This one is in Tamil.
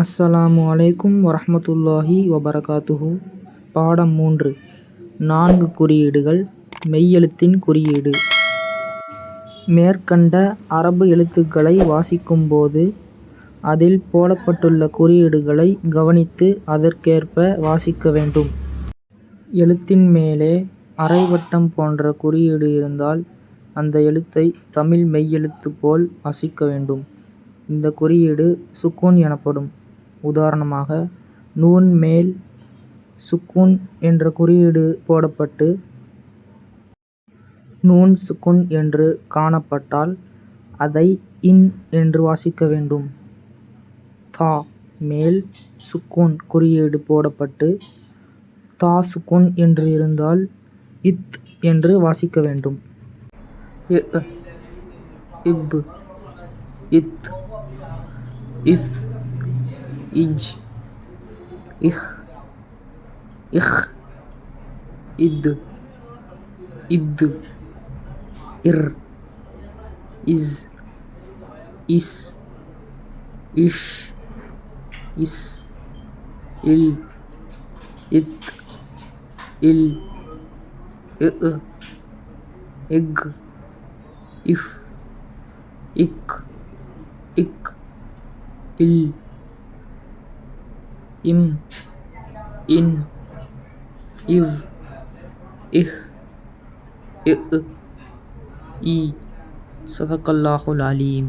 அஸ்ஸலாமு அலைக்கும் வரமத்துல்லாஹி வபரகாத்துஹு பாடம் மூன்று நான்கு குறியீடுகள் மெய்யெழுத்தின் குறியீடு மேற்கண்ட அரபு எழுத்துக்களை வாசிக்கும்போது அதில் போடப்பட்டுள்ள குறியீடுகளை கவனித்து அதற்கேற்ப வாசிக்க வேண்டும். எழுத்தின் மேலே அரைவட்டம் போன்ற குறியீடு இருந்தால் அந்த எழுத்தை தமிழ் மெய்யெழுத்து போல் வாசிக்க வேண்டும். இந்த குறியீடு சுக்கூன் எனப்படும். உதாரணமாக நூன் மேல் சுக்கூன் என்ற குறியீடு போடப்பட்டு நூன் சுக்கூன் என்று காணப்பட்டால் அதை இன் என்று வாசிக்க வேண்டும். தா மேல் சுக்கூன் குறியீடு போடப்பட்டு தா சுக்கூன் என்று இருந்தால் இத் என்று வாசிக்க வேண்டும். இ இப் இத் இஃப் إج. إخ. إخ. إد. إد. إر. إز. إس. إش. إس. إل. إت. إل. إق إج. إف. إك. إك. إل. im in iv إئ i صدق الله العليم.